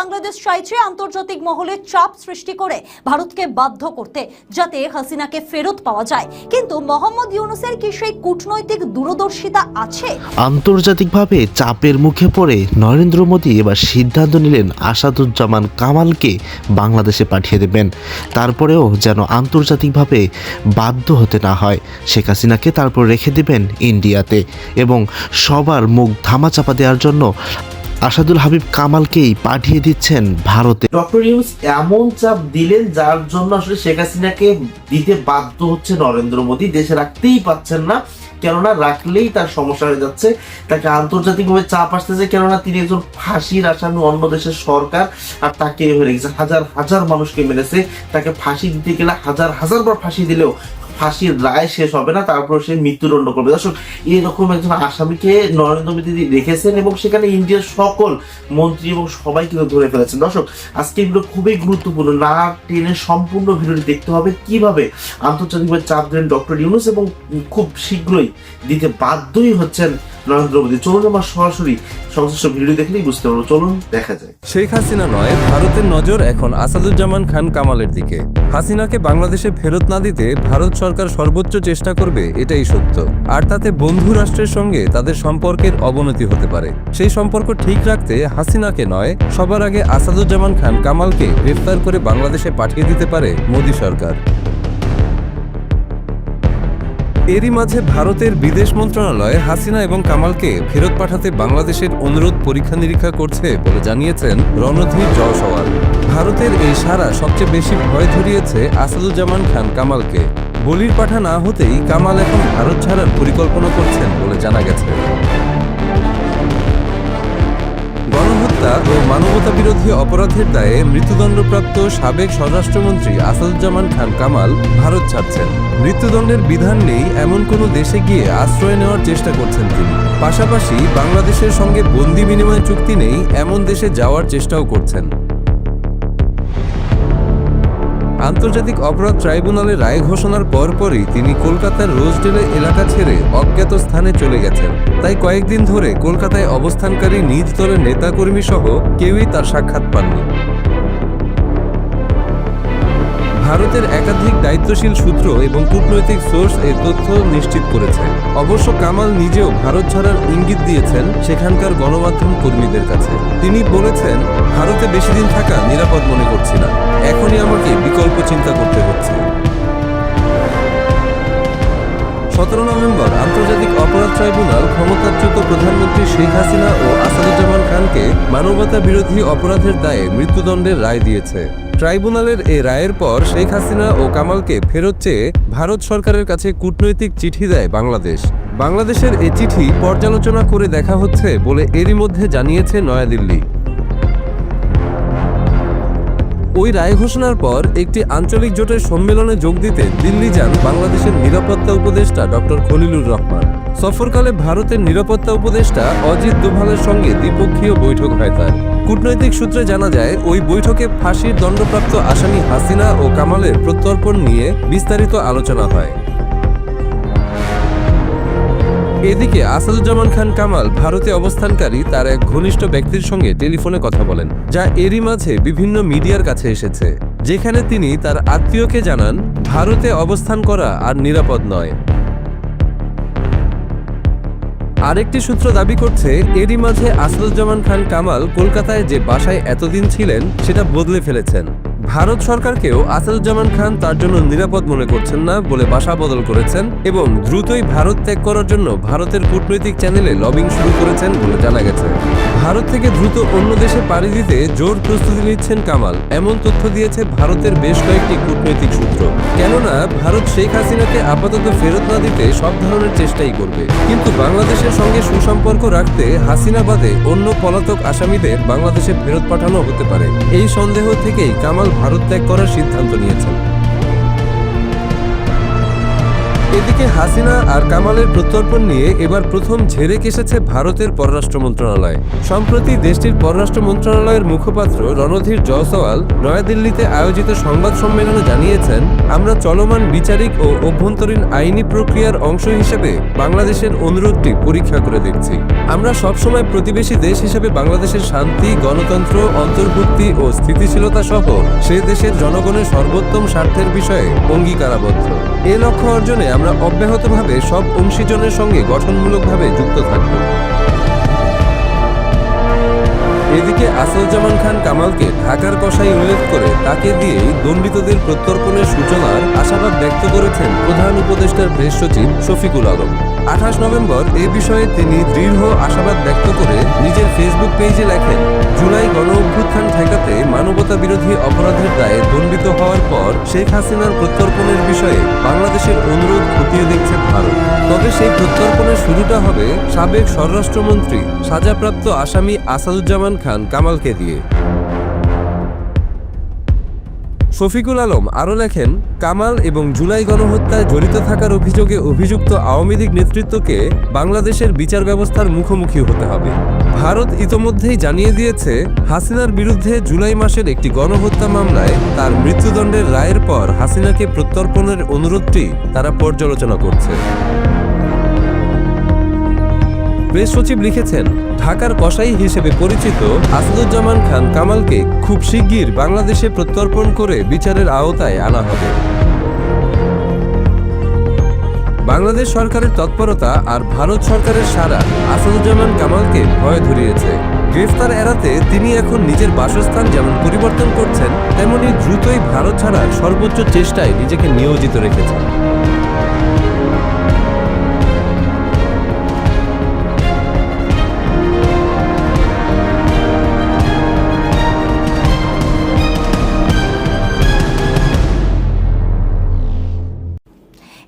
বাংলাদেশ চাইছে আন্তর্জাতিক মহলে চাপ সৃষ্টি করে ভারতকে বাধ্য করতে, যাতে হাসিনাকে ফেরত পাওয়া যায়। কিন্তু মোহাম্মদ ইউনুসের কি সেই কূটনৈতিক দূরদর্শিতা আছে? আন্তর্জাতিকভাবে চাপের মুখে পড়ে নরেন্দ্র মোদী এবার সিদ্ধান্ত নিলেন আসাদুজ্জামান কামালকে বাংলাদেশে পাঠিয়ে দেবেন। তারপরেও যেন আন্তর্জাতিকভাবে বাধ্য হতে না হয়, শেখ হাসিনাকে তারপর রেখে দেবেন ইন্ডিয়াতে। এবং সবার মুখ ধামাচাপা দেওয়ার জন্য আসাদুল হাবিব কামালকেই পাঠিয়ে দিচ্ছেন ভারতে। ডক্টর ইউনুস এমন চাপ দিলেন যার জন্য আসলে শেখ হাসিনাকে দিতে বাধ্য হচ্ছে নরেন্দ্র মোদী। দেশে রাখতেই পাচ্ছেন না, কেননা রাখলেই তার সমস্যা হয়ে যাচ্ছে। তাকে আন্তর্জাতিকভাবে চাপ আসতেছে, কেননা তিনি একজন ফাঁসির আসামি অন্য দেশের সরকার, আর তাকে হয়ে রেখেছে হাজার হাজার মানুষকে মেরেছে। তাকে ফাঁসি দিতে গেলে হাজার হাজার বার ফাঁসি দিলেও ফাঁসির রায় শেষ হবে না, তারপর সে মৃত্যুদণ্ড করবে। দর্শক, এরকম একজন আসামিকে নরেন্দ্র মোদী রেখেছেন এবং সেখানে ইন্ডিয়ার সকল মন্ত্রী এবং সবাই কিন্তু ধরে ফেলেছেন। দর্শক, আজকে এগুলো খুবই গুরুত্বপূর্ণ। না টেনে সম্পূর্ণ ভিডিওটি দেখতে হবে কীভাবে আন্তর্জাতিকভাবে চাপ দিলেন ডক্টর ইউনুস এবং খুব শীঘ্রই দিতে বাধ্যই হচ্ছেন নরেন্দ্র মোদী চলুন আমার সরাসরি সংশ্লিষ্ট ভিডিও দেখলেই বুঝতে পারব। চলুন, দেখা যায় শেখ হাসিনা নয়, ভারতের নজর এখন আসাদুজ্জামান খান কামালের দিকে। হাসিনাকে বাংলাদেশে ফেরত না দিতে ভারত সরকার সর্বোচ্চ চেষ্টা করবে, এটাই সত্য। আর তাতে বন্ধু রাষ্ট্রের সঙ্গে তাদের সম্পর্কের অবনতি হতে পারে। সেই সম্পর্ক ঠিক রাখতে হাসিনাকে নয়, সবার আগে আসাদুজ্জামান খান কামালকে গ্রেফতার করে বাংলাদেশে পাঠিয়ে দিতে পারে মোদী সরকার। এরই মাঝে ভারতের বিদেশ মন্ত্রণালয় হাসিনা এবং কামালকে ফেরত পাঠাতে বাংলাদেশের অনুরোধ পরীক্ষা নিরীক্ষা করছে বলে জানিয়েছেন রণধীর জয়সওয়াল। ভারতের এই সারা সবচেয়ে বেশি ভয় ধরিয়েছে আসাদুজ্জামান খান কামালকে। বলির পাঠা না হতেই কামাল এখন ভারত ছাড়ার পরিকল্পনা করছেন বলে জানা গেছে। গণহত্যা ও মানবতা বিরোধী অপরাধের দায়ে মৃত্যুদণ্ডপ্রাপ্ত সাবেক স্বরাষ্ট্রমন্ত্রী আসাদুজ্জামান খান কামাল ভারত ছাড়ছেন। মৃত্যুদণ্ডের বিধান নেই এমন কোনো দেশে গিয়ে আশ্রয় নেওয়ার চেষ্টা করছেন তিনি। পাশাপাশি বাংলাদেশের সঙ্গে বন্দি বিনিময় চুক্তি নেই এমন দেশে যাওয়ার চেষ্টাও করছেন। আন্তর্জাতিক অপরাধ ট্রাইব্যুনালের রায় ঘোষণার পরপরই তিনি কলকাতার রোজডেলে এলাকা ছেড়ে অজ্ঞাত স্থানে চলে গেছেন। তাই কয়েকদিন ধরে কলকাতায় অবস্থানকারী নিজ দলের নেতাকর্মী সহ কেউই তার সাক্ষাৎ পাননি। ভারতের একাধিক দায়িত্বশীল সূত্র এবং কূটনৈতিক সোর্স এই তথ্য নিশ্চিত করেছে। অবশ্য কামাল নিজেও ভারত ছাড়ার ইঙ্গিত দিয়েছেন সেখানকার গণমাধ্যম কর্মীদের কাছে। তিনি বলেছেন, ভারতে বেশি দিন থাকা নিরাপদ মনে করছি না। এখনই আমাকে বিকল্প চিন্তা করতে হচ্ছে। সতেরো নভেম্বর, আন্তর্জাতিক অপরাধ ট্রাইব্যুনাল ক্ষমতাচ্যুত প্রধানমন্ত্রী শেখ হাসিনা ও আসাদুজ্জামান খানকে মানবতা বিরোধী অপরাধের দায়ে মৃত্যুদণ্ডের রায় দিয়েছে। ট্রাইব্যুনালের এ রায়ের পর শেখ হাসিনা ও কামালকে ফেরত চেয়ে ভারত সরকারের কাছে কূটনৈতিক চিঠি দেয় বাংলাদেশ। বাংলাদেশের এই চিঠি পর্যালোচনা করে দেখা হচ্ছে বলে এরই মধ্যে জানিয়েছে নয়াদিল্লি। ওই রায় ঘোষণার পর একটি আঞ্চলিক জোটের সম্মেলনে যোগ দিতে দিল্লি যান বাংলাদেশের নিরাপত্তা উপদেষ্টা ডক্টর খলিলুর রহমান। সফরকালে ভারতের নিরাপত্তা উপদেষ্টা অজিত দোভালের সঙ্গে দ্বিপক্ষীয় বৈঠক হয় তার। কূটনৈতিক সূত্রে জানা যায়, ওই বৈঠকে ফাঁসির দণ্ডপ্রাপ্ত আসামি হাসিনা ও কামালের প্রত্যর্পণ নিয়ে বিস্তারিত আলোচনা হয়। এদিকে আসাদুজ্জামান খান কামাল ভারতে অবস্থানকারী তার এক ঘনিষ্ঠ ব্যক্তির সঙ্গে টেলিফোনে কথা বলেন, যা এরই মাঝে বিভিন্ন মিডিয়ার কাছে এসেছে, যেখানে তিনি তার আত্মীয়কে জানান, ভারতে অবস্থান করা আর নিরাপদ নয়। আরেকটি সূত্র দাবি করছে, এরই মাঝে আসাদুজ্জামান খান কামাল কলকাতায় যে বাসায় এতদিন ছিলেন, সেটা বদলে ফেলেছেন। ভারত সরকারকেও আসাদুজ্জামান খান তার জন্য নিরাপদ মনে করছেন না বলে বাসা বদল করেছেন এবং দ্রুতই ভারত ত্যাগ করার জন্য ভারতের কূটনৈতিক চ্যানেলে লবিং শুরু করেছেন বলে জানা গেছে। ভারত থেকে দ্রুত অন্য দেশে পাড়ি দিতে জোর প্রস্তুতি নিচ্ছেন কামাল। এমন তথ্য দিয়েছে ভারতের বেশ কয়েকটি কূটনৈতিক সূত্র। কেননা, ভারত শেখ হাসিনাকে আপাতত ফেরত না দিতে সব ধরনের চেষ্টাই করবে। কিন্তু বাংলাদেশের সঙ্গে সুসম্পর্ক রাখতে হাসিনা বাদে অন্য পলাতক আসামিদের বাংলাদেশে ফেরত পাঠানো হতে পারে। এই সন্দেহ থেকেই কামাল ভারত ত্যাগ করার সিদ্ধান্ত নিয়েছেন। এদিকে হাসিনা আর কামালের প্রত্যর্পণ নিয়ে এবার প্রথম ঝেড়ে কেসেছে ভারতের পররাষ্ট্র মন্ত্রণালয়। সম্প্রতি দেশটির পররাষ্ট্র মন্ত্রণালয়ের মুখপাত্র রণধীর জয়সওয়াল নয়াদিল্লিতে আয়োজিত সংবাদ সম্মেলনে জানিয়েছেন, আমরা চলমান বিচারিক ও অভ্যন্তরীণ আইনি প্রক্রিয়ার অংশ হিসেবে বাংলাদেশের অনুরোধটি পরীক্ষা করে দেখছি। আমরা সবসময় প্রতিবেশী দেশ হিসেবে বাংলাদেশের শান্তি, গণতন্ত্র, অন্তর্ভুক্তি ও স্থিতিশীলতা সহ সে দেশের জনগণের সর্বোত্তম স্বার্থের বিষয়ে অঙ্গীকারাবদ্ধ। এ লক্ষ্য অর্জনে আমরা অব্যাহতভাবে সব অংশীজনের সঙ্গে গঠনমূলকভাবে যুক্ত থাকব। এদিকে আসলজামান খান কামালকে ঢাকার কষাই উল্লেখ করে তাকে দিয়েই দণ্ডিতদের প্রত্যর্পণের সূচনার আশাবাদ ব্যক্ত করেছেন প্রধান উপদেষ্টার প্রেস সচিব শফিকুল আলম। আঠাশ নভেম্বর এ বিষয়ে তিনি দৃঢ় আশাবাদ ব্যক্ত করে নিজের ফেসবুক পেজে লেখেন, জুলাই গণ অভ্যুত্থান ঠেকাতে মানবতা বিরোধী অপরাধের দায়ে দণ্ডিত হওয়ার পর শেখ হাসিনার প্রত্যর্পণের বিষয়ে বাংলাদেশের অনুরোধ খতিয়ে দেখছে ভারত। তবে সেই প্রত্যর্পণের শুরুটা হবে সাবেক স্বরাষ্ট্রমন্ত্রী সাজাপ্রাপ্ত আসামি আসাদুজ্জামান খান কামালকে দিয়ে। শফিকুল আলম আরও লেখেন, কামাল এবং জুলাই গণহত্যায় জড়িত থাকার অভিযোগে অভিযুক্ত আওয়ামী লীগ নেতৃত্বকে বাংলাদেশের বিচার ব্যবস্থার মুখোমুখি হতে হবে। ভারত ইতোমধ্যেই জানিয়ে দিয়েছে, হাসিনার বিরুদ্ধে জুলাই মাসের একটি গণহত্যা মামলায় তার মৃত্যুদণ্ডের রায়ের পর হাসিনাকে প্রত্যর্পণের অনুরোধটি তারা পর্যালোচনা করছে। প্রেস সচিব লিখেছেন, ঢাকার কসাই হিসেবে পরিচিত আসাদুজ্জামান খান কামালকে খুব শিগগির বাংলাদেশে প্রত্যর্পণ করে বিচারের আওতায় আনা হবে। বাংলাদেশ সরকারের তৎপরতা আর ভারত সরকারের সারা আসাদুজ্জামান কামালকে ভয় ধরিয়েছে। গ্রেফতার এড়াতে তিনি এখন নিজের বাসস্থান যেমন পরিবর্তন করছেন, তেমনি দ্রুতই ভারত ছাড়ার সর্বোচ্চ চেষ্টায় নিজেকে নিয়োজিত রেখেছেন।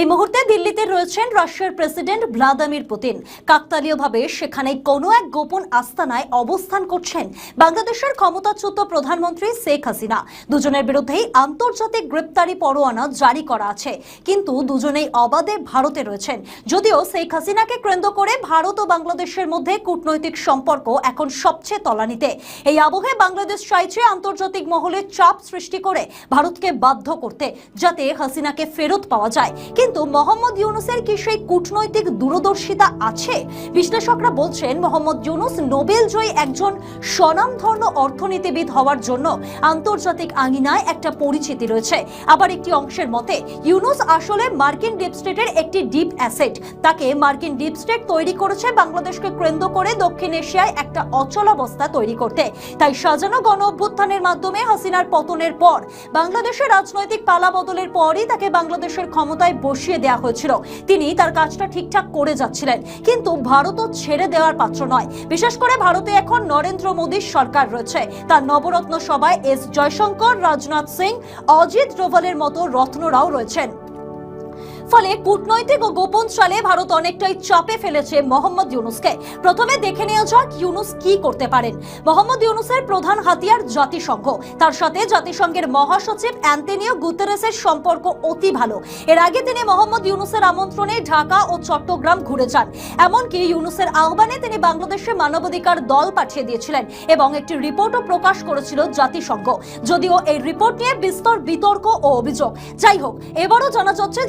এই মুহূর্তে দিল্লিতে রয়েছেন রাশিয়ার প্রেসিডেন্ট ভ্লাদিমির পুতিন। কাকতালীয়ভাবে সেখানে কোনো এক গোপন আস্তানায় অবস্থান করছেন বাংলাদেশের ক্ষমতাচ্যুত প্রধানমন্ত্রী শেখ হাসিনা। দুজনের বিরুদ্ধেই আন্তর্জাতিক গ্রেপ্তারি পরোয়ানা জারি করা আছে। কিন্তু দুজনেই অবাধে ভারতে রয়েছেন। যদিও শেখ হাসিনাকে কেন্দ্র করে ভারত ও বাংলাদেশের মধ্যে কূটনৈতিক সম্পর্ক এখন সবচেয়ে তলানিতে। এই আবহে বাংলাদেশ চাইছে আন্তর্জাতিক মহলে চাপ সৃষ্টি করে ভারতকে বাধ্য করতে, যাতে হাসিনাকে ফেরত পাওয়া যায়। কিন্তু মোহাম্মদ ইউনুসের কি সেই কূটনৈতিক দূরদর্শিতা আছে? বিশ্লেষকরা বলছেন, মোহাম্মদ ইউনুস নোবেল জয়ী একজন স্বনামধন্য অর্থনীতিবিদ হওয়ার জন্য আন্তর্জাতিক আঙিনায় একটা পরিচিতি রয়েছে। আবার একটি অংশের মতে, ইউনুস আসলে মার্কিন ডিপ স্টেটের একটি ডিপ অ্যাসেট। তাকে মার্কিন ডিপ স্টেট তৈরি করেছে, বাংলাদেশকে কেন্দ্র করে দক্ষিণ এশিয়ায় একটা অচলাবস্থা তৈরি করতে। তাই সাজানো গণ অভ্যুত্থানের মাধ্যমে হাসিনার পতনের পর, বাংলাদেশের রাজনৈতিক পালা বদলের পরই তাকে বাংলাদেশের ক্ষমতায় বসিয়ে দেওয়া হয়েছিল। তিনি তার কাজটা ঠিকঠাক করে যাচ্ছিলেন, কিন্তু ভারতও ছেড়ে দেওয়ার পাত্র নয়। বিশেষ করে ভারতে এখন নরেন্দ্র মোদীর সরকার রয়েছে। তার নবরত্ন সভায় এস জয়শঙ্কর, রাজনাথ সিং, অজিত ডোভালের মতো রত্নরাও রয়েছেন। ফলে কূটনৈতিক ও গোপন চালে ভারত অনেকটাই চাপে ফেলেছে মোহাম্মদ ইউনুসকে। প্রথমে দেখে নেওয়া যাক ইউনুস কি করতে পারেন। মোহাম্মদ ইউনুসের প্রধান হাতিয়ার জাতিসংঘ। তার সাথে জাতিসংঘের মহাসচিব অ্যান্টনিও গুতেরেসের সম্পর্ক অতি ভালো। এর আগে তিনি মোহাম্মদ ইউনুসের আমন্ত্রণে ঢাকা ও চট্টগ্রাম ঘুরে যান। এমনকি ইউনুসের আহ্বানে তিনি বাংলাদেশে মানবাধিকার দল পাঠিয়ে দিয়েছিলেন এবং একটি রিপোর্টও প্রকাশ করেছিল জাতিসংঘ। যদিও এই রিপোর্ট নিয়ে বিস্তর বিতর্ক ও অভিযোগ। যাই হোক, এবারও জানা যাচ্ছে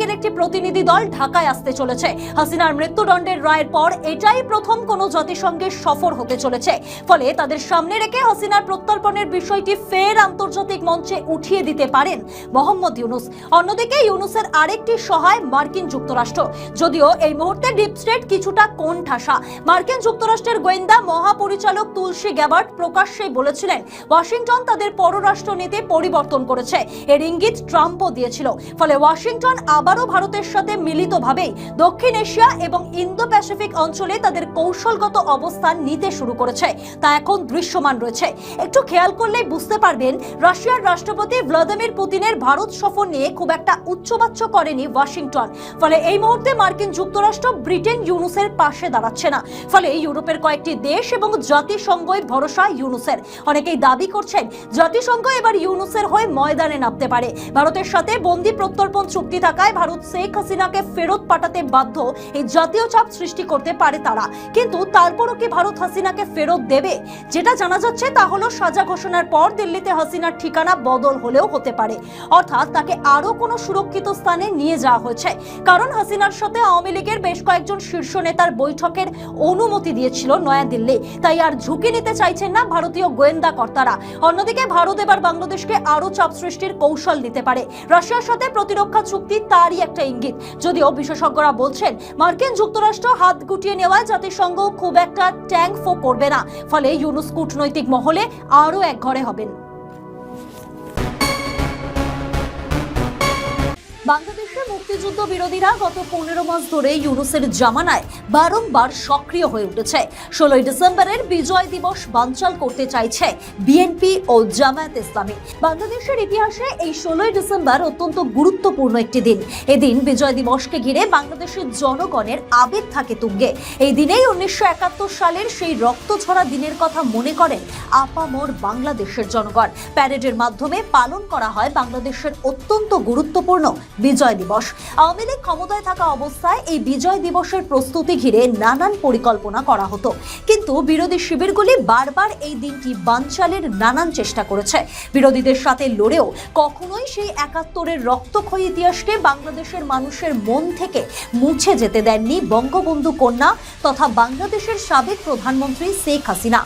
জাতিসংঘের একটি প্রতিনিধি দল ঢাকায় আসতে চলেছে। হাসিনার মৃত্যুদণ্ডের রায়ের পর এটাই প্রথম কোনো জাতিসংঘের সফর হতে চলেছে। ফলে তাদের সামনে রেখে হাসিনার প্রত্যর্পণের বিষয়টি ফের আন্তর্জাতিক মঞ্চে উঠিয়ে দিতে পারেন মোহাম্মদ ইউনুস। অন্যদিকে ইউনুসের আরেকটি সহায় মার্কিন যুক্তরাষ্ট্র। যদিও এই মুহূর্তে ডিপ স্টেট কিছুটা কোন ঠাসা মার্কিন যুক্তরাষ্ট্রের গোয়েন্দা মহাপরিচালক তুলসী গ্যাবার্ট প্রকাশ্যেই বলেছিলেন, ওয়াশিংটন তাদের পররাষ্ট্র নীতি পরিবর্তন করেছে। এর ইঙ্গিত ট্রাম্পও দিয়েছিল। ফলে ওয়াশিংটন আবারও ভারতের সাথে মিলিতভাবেই দক্ষিণ এশিয়া এবং ইন্দো প্যাসিফিক অঞ্চলে তাদের কৌশলগত অবস্থান নিতে শুরু করেছে। তা এখন দৃশ্যমান রয়েছে। একটু খেয়াল করলেই বুঝতে পারবেন, রাশিয়ার রাষ্ট্রপতি ভ্লাদিমির পুতিনের ভারত সফর নিয়ে খুব একটা উচ্চবাচ্য করেনি ওয়াশিংটন। ফলে এই মুহূর্তে মার্কিন যুক্তরাষ্ট্র ব্রিটেন ইউনুসের পাশে দাঁড়াচ্ছে না। ফলে ইউরোপের কয়েকটি দেশ এবং জাতিসংঘই ভরসা ইউনুসের। অনেকেই দাবি করছেন, জাতিসংঘ এবার ইউনুসের হয়ে ময়দানে নামতে পারে। ভারতের সাথে বন্দি প্রত্যর্পণ চুক্তি থাকায় ভারত শেখ হাসিনাকে ফেরত পাঠাতে বাধ্য এই জাতীয় চাপ সৃষ্টি করতে পারে তারা। কিন্তু তারপরও কি ভারত হাসিনাকে ফেরত দেবে? যেটা জানা যাচ্ছে তা হলো সাজা ঘোষণার পর দিল্লিতে হাসিনার ঠিকানা বদল হলেও হতে পারে। অর্থাৎ তাকে আরও কোনো সুরক্ষিত স্থানে নিয়ে যাওয়া হয়েছে। কারণ হাসিনার সাথে আওয়ামী লীগের বেশ কয়েকজন শীর্ষ নেতার বৈঠকের অনুমতি দিয়েছিল নয়াদিল্লি। তাই আর ঝুঁকি নিতে চাইছেন না ভারতীয় গোয়েন্দা কর্তারা। অন্যদিকে ভারত এবার বাংলাদেশকে আরও চাপ সৃষ্টির কৌশল নিতে পারে। রাশিয়ার সাথে প্রতিরক্ষা চুক্তি তারই একটা ইঙ্গিত। যদিও বিশেষজ্ঞরা বলছেন, মার্কিন যুক্তরাষ্ট্র হাত গুটিয়ে নেওয়ায় জাতিসংঘ খুব একটা ট্যাঙ্ক ফো করবে না। ফলে ইউনুস কূটনৈতিক মহলে আরও এক ঘরে হবেন। বাংলাদেশের মুক্তিযুদ্ধ বিরোধীরা গত পনেরো মাস ধরে ইউনুসের জামানায় বারংবার সক্রিয় হয়ে উঠেছে। ষোলোই ডিসেম্বরের বিজয় দিবস বানচাল করতে চাইছে বিএনপি ও জামায়াত ইসলামী। বাংলাদেশের ইতিহাসে এই ষোলোই ডিসেম্বর অত্যন্ত গুরুত্বপূর্ণ একটি দিন। এদিন বিজয় দিবসকে ঘিরে বাংলাদেশের জনগণের আবেগ থাকে তুঙ্গে। এই দিনেই উনিশশো একাত্তর সালের সেই রক্ত ছড়া দিনের কথা মনে করেন আপামর বাংলাদেশের জনগণ। প্যারেডের মাধ্যমে পালন করা হয় বাংলাদেশের অত্যন্ত গুরুত্বপূর্ণ বিজয় দিবস। আওয়ামী লীগ ক্ষমতায় থাকা অবস্থায় এই বিজয় দিবসের প্রস্তুতি ঘিরে নানান পরিকল্পনা করা হতো। কিন্তু বিরোধী শিবিরগুলি বারবার এই দিনটি বানচালের নানান চেষ্টা করেছে। বিরোধীদের সাথে লড়েও কখনোই সেই একাত্তরের রক্তক্ষয়ী ইতিহাসকে বাংলাদেশের মানুষের মন থেকে মুছে যেতে দেননি বঙ্গবন্ধু কন্যা তথা বাংলাদেশের সাবেক প্রধানমন্ত্রী শেখ হাসিনা।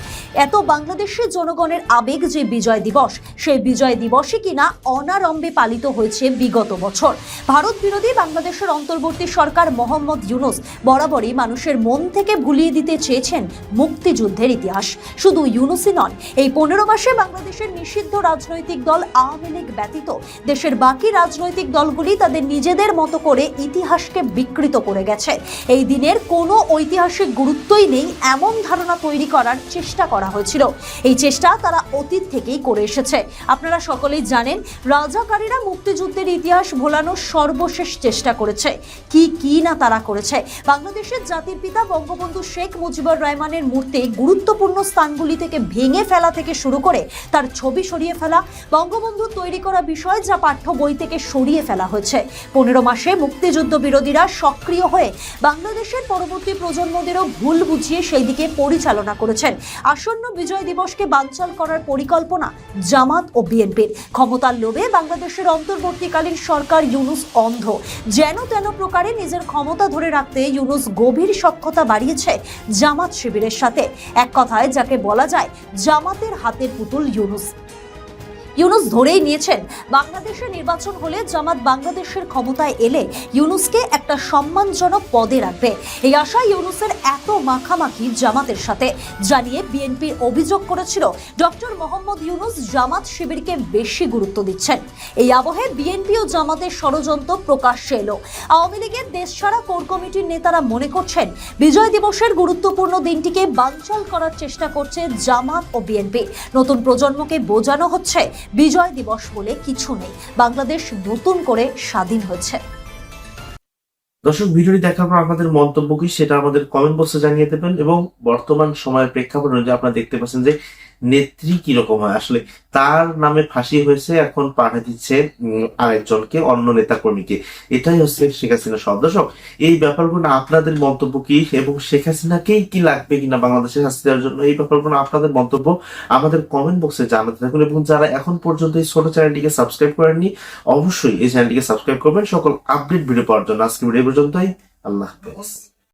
এত বাংলাদেশের জনগণের আবেগ যে বিজয় দিবস, সেই বিজয় দিবসই কিনা অনারম্ভে পালিত হয়েছে বিগত বছর। ভারত বিরোধী বাংলাদেশের অন্তর্বর্তী সরকার মোহাম্মদ ইউনুস বরাবরই মানুষের মন থেকে ভুলিয়ে দিতে চেয়েছেন মুক্তিযুদ্ধের ইতিহাস। শুধু ইউনুসই নন, এই পনেরো মাসে বাংলাদেশের নিষিদ্ধ রাজনৈতিক দল আওয়ামী লীগ ব্যতীত দেশের বাকি রাজনৈতিক দলগুলি তাদের নিজেদের মতো করে ইতিহাসকে বিকৃত করে গেছে। এই দিনের কোনো ঐতিহাসিক গুরুত্বই নেই, এমন ধারণা তৈরি করার চেষ্টা করা হয়েছিল। এই চেষ্টা তারা অতীত থেকেই করে এসেছে। আপনারা সকলেই জানেন, রাজাকারীরা মুক্তিযুদ্ধের ইতিহাস ভোলানোর সর্বশেষ চেষ্টা করেছে। কি কি না তারা করেছে? বাংলাদেশের জাতির পিতা বঙ্গবন্ধু শেখ মুজিবুর রহমানের মূর্তি গুরুত্বপূর্ণ স্থানগুলি থেকে ভেঙে ফেলা থেকে শুরু করে তার ছবি সরিয়ে ফেলা, বঙ্গবন্ধু তৈরি করা বিষয় যা পাঠ্য বই থেকে সরিয়ে ফেলা হয়েছে। পনেরো মাসে মুক্তিযুদ্ধ বিরোধীরা সক্রিয় হয়ে বাংলাদেশের পরবর্তী প্রজন্মদেরও ভুল বুঝিয়ে সেই দিকে পরিচালনা করেছেন। আসন্ন বিজয় দিবসকে বানচাল করার পরিকল্পনা জামাত ও বিএনপির। ক্ষমতার লোভে বাংলাদেশের অন্তর্বর্তীকালীন সরকার ইউনুস অন্ধ। যেন তেন প্রকারে নিজের ক্ষমতা ধরে রাখতে ইউনুস গভীর সক্ষতা বাড়িয়েছে জামাত শিবিরের সাথে। এক কথায়, যাকে বলা যায় জামাতের হাতের পুতুল ইউনুস। ইউনুস ধরেই নিয়েছেন। বাংলাদেশে নির্বাচন হলে জামাত বাংলাদেশের ক্ষমতায় এলে ইউনুসকে একটা সম্মানজনক পদে রাখবে। এই আশা ইউনুসের এত মাখামাখি জামাতের সাথে, জানিয়ে বিএনপি অভিযোগ করেছিল, ডক্টর মোহাম্মদ ইউনুস জামাত শিবিরকে বেশি গুরুত্ব দিচ্ছেন। এই আবহে বিএনপি ও জামাতের ষড়যন্ত্র প্রকাশ্যে এলো। আওয়ামী লীগের দেশছাড়া কোর কমিটির নেতারা মনে করছেন, বিজয় দিবসের গুরুত্বপূর্ণ দিনটিকে বানচাল করার চেষ্টা করছে জামাত ও বিএনপি। নতুন প্রজন্মকে বোঝানো হচ্ছে বিজয় দিবস বলে কিছু নেই। বাংলাদেশ নতুন করে স্বাধীন হয়েছে। দর্শক, ভিডিওটি দেখার পর আপনাদের মন্তব্য কি সেটা আমাদের কমেন্ট বক্সে জানিয়ে দেবেন এবং বর্তমান সময়ের প্রেক্ষাপট অনুযায়ী আপনারা দেখতে পাচ্ছেন যে নেত্রী কীরকম হয়? আসলে তার নামে ফাঁসি হয়েছে, এখন পাঠা দিচ্ছে আরেকজনকে, অন্য নেতা কর্মীকে এটাই হচ্ছে শেখ হাসিনা সব। দর্শক, এই ব্যাপারগুলো আপনাদের মন্তব্য কি? এবং শেখ হাসিনাকেই কি লাগবে কিনা বাংলাদেশের শাস্তি দেওয়ার জন্য? এই ব্যাপারগুলো আপনাদের মন্তব্য আমাদের কমেন্ট বক্সে জানাতে থাকুন। এবং যারা এখন পর্যন্ত এই ছোট চ্যানেলটিকে সাবস্ক্রাইব করেননি, অবশ্যই এই চ্যানেলটিকে সাবস্ক্রাইব করবেন। সকল আপডেট ভিডিও পাওয়ার জন্য আজকে ভিডিও পর্যন্তই। আল্লাহ হাফেজ।